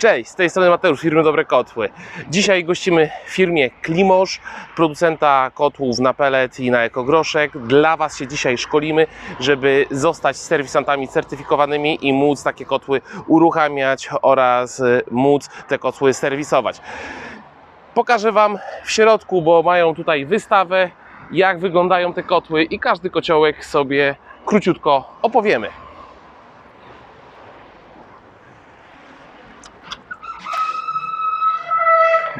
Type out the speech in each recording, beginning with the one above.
Cześć, z tej strony Mateusz, firmy Dobre Kotły. Dzisiaj gościmy w firmie Klimosz, producenta kotłów na pelet i na ekogroszek. Dla Was się dzisiaj szkolimy, żeby zostać serwisantami certyfikowanymi i móc takie kotły uruchamiać oraz y, móc te kotły serwisować. Pokażę Wam w środku, bo mają tutaj wystawę, jak wyglądają te kotły i każdy kociołek sobie króciutko opowiemy.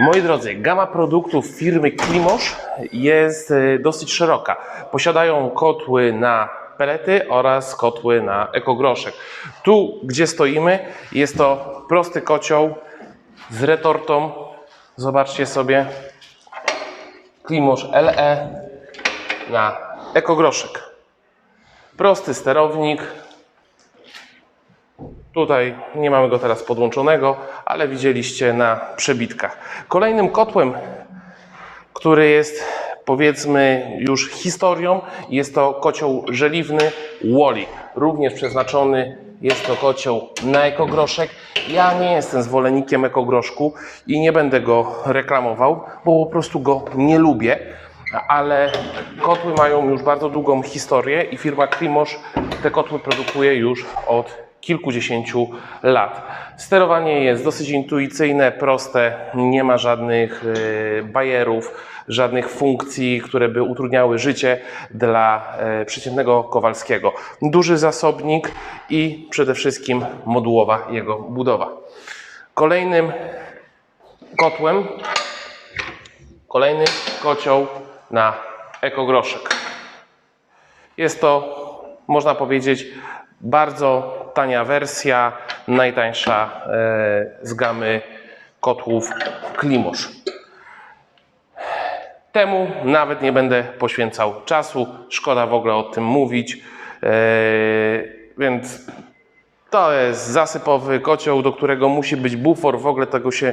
Moi drodzy, gama produktów firmy Klimosz jest e, dosyć szeroka. Posiadają kotły na pelety oraz kotły na ekogroszek. Tu, gdzie stoimy, jest to prosty kocioł z retortą. Zobaczcie sobie. Klimosz LE na ekogroszek. Prosty sterownik, Tutaj nie mamy go teraz podłączonego, ale widzieliście na przebitkach. Kolejnym kotłem, który jest powiedzmy już historią, jest to kocioł żeliwny Woli. Również przeznaczony jest to kocioł na ekogroszek. Ja nie jestem zwolennikiem ekogroszku i nie będę go reklamował, bo po prostu go nie lubię. Ale kotły mają już bardzo długą historię i firma Klimosz te kotły produkuje już od kilkudziesięciu lat. Sterowanie jest dosyć intuicyjne, proste, nie ma żadnych y, bajerów, żadnych funkcji, które by utrudniały życie dla y, przeciętnego Kowalskiego. Duży zasobnik i przede wszystkim modułowa jego budowa. Kolejnym kotłem, kolejny kocioł na ekogroszek. Jest to, można powiedzieć, bardzo tania wersja, najtańsza e, z gamy kotłów Klimosz. Temu nawet nie będę poświęcał czasu, szkoda w ogóle o tym mówić, e, więc to jest zasypowy kocioł, do którego musi być bufor, w ogóle tego się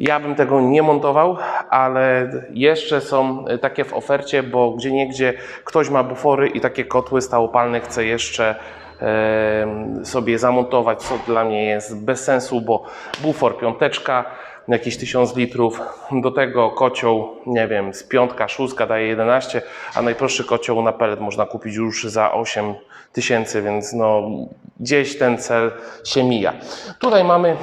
ja bym tego nie montował, ale jeszcze są takie w ofercie, bo gdzie niegdzie ktoś ma bufory i takie kotły stałopalne chce jeszcze sobie zamontować, co dla mnie jest bez sensu, bo bufor piąteczka, jakieś 1000 litrów, do tego kocioł, nie wiem, z piątka, szóstka daje 11, a najprostszy kocioł na pelet można kupić już za 8 tysięcy, więc no gdzieś ten cel się mija. Tutaj mamy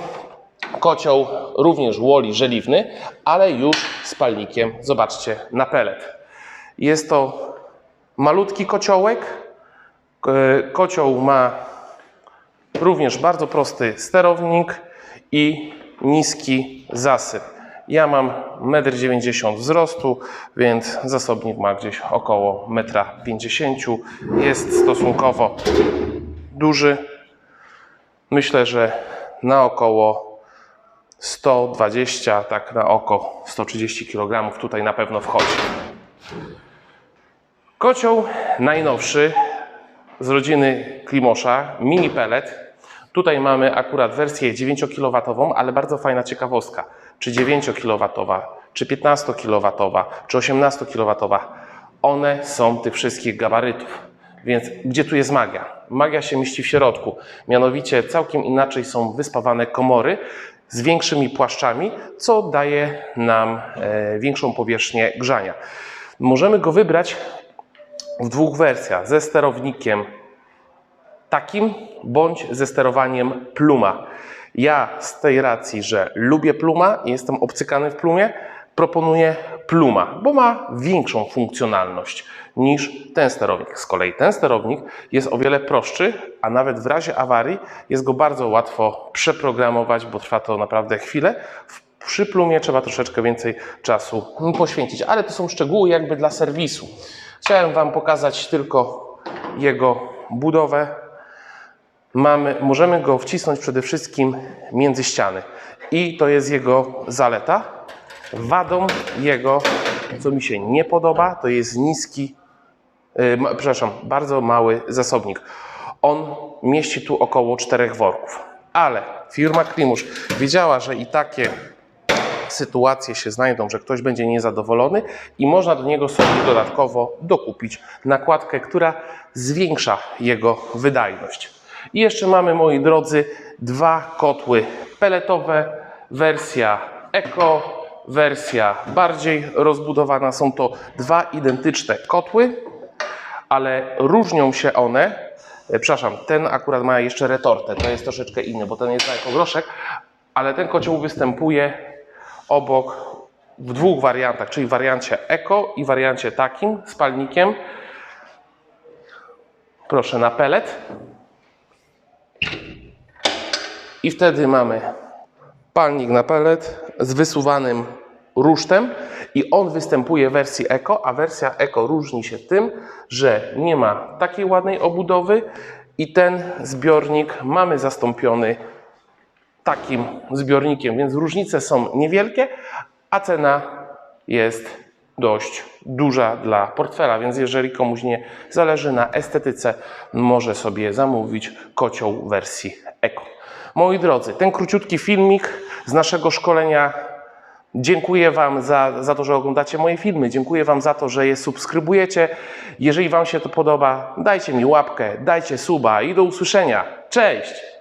Kocioł również łoli żeliwny, ale już z palnikiem, zobaczcie, na pelet. Jest to malutki kociołek. E, Kocioł ma również bardzo prosty sterownik i niski zasyp. Ja mam 1,90 m wzrostu, więc zasobnik ma gdzieś około 1,50 m. Jest stosunkowo duży. Myślę, że na około 120, tak na oko 130 kg tutaj na pewno wchodzi. Kocioł najnowszy z rodziny Klimosza, mini pellet. Tutaj mamy akurat wersję 9 kW, ale bardzo fajna ciekawostka. Czy 9 kW, czy 15 kW, czy 18 kW. One są tych wszystkich gabarytów. Więc gdzie tu jest magia? Magia się mieści w środku. Mianowicie całkiem inaczej są wyspawane komory z większymi płaszczami, co daje nam e, większą powierzchnię grzania. Możemy go wybrać w dwóch wersjach: ze sterownikiem takim bądź ze sterowaniem pluma. Ja z tej racji, że lubię pluma i jestem obcykany w plumie, proponuję pluma, bo ma większą funkcjonalność niż ten sterownik. Z kolei ten sterownik jest o wiele prostszy, a nawet w razie awarii jest go bardzo łatwo przeprogramować, bo trwa to naprawdę chwilę. Przy plumie trzeba troszeczkę więcej czasu poświęcić, ale to są szczegóły jakby dla serwisu. Chciałem Wam pokazać tylko jego budowę, mamy, możemy go wcisnąć przede wszystkim między ściany. I to jest jego zaleta. Wadą jego, co mi się nie podoba, to jest niski, yy, przepraszam, bardzo mały zasobnik. On mieści tu około czterech worków. Ale firma Klimusz wiedziała, że i takie sytuacje się znajdą, że ktoś będzie niezadowolony i można do niego sobie dodatkowo dokupić nakładkę, która zwiększa jego wydajność. I jeszcze mamy, moi drodzy, dwa kotły peletowe, wersja Eco, wersja bardziej rozbudowana. Są to dwa identyczne kotły, ale różnią się one. e, Przepraszam, ten akurat ma jeszcze retortę, to jest troszeczkę inny, bo ten jest na ekogroszek, ale ten kocioł występuje obok w dwóch wariantach, czyli wariancie Eco i wariancie takim z palnikiem. Proszę na pelet. I wtedy mamy palnik na pelet z wysuwanym rusztem i on występuje w wersji Eco, a wersja Eco różni się tym, że nie ma takiej ładnej obudowy i ten zbiornik mamy zastąpiony takim zbiornikiem, więc różnice są niewielkie, a cena jest dość duża dla portfela, więc jeżeli komuś nie zależy na estetyce, może sobie zamówić kocioł wersji Eco. Moi drodzy, ten króciutki filmik z naszego szkolenia Dziękuję Wam za, za to, że oglądacie moje filmy. Dziękuję Wam za to, że je subskrybujecie. Jeżeli Wam się to podoba, dajcie mi łapkę, dajcie suba i do usłyszenia. Cześć!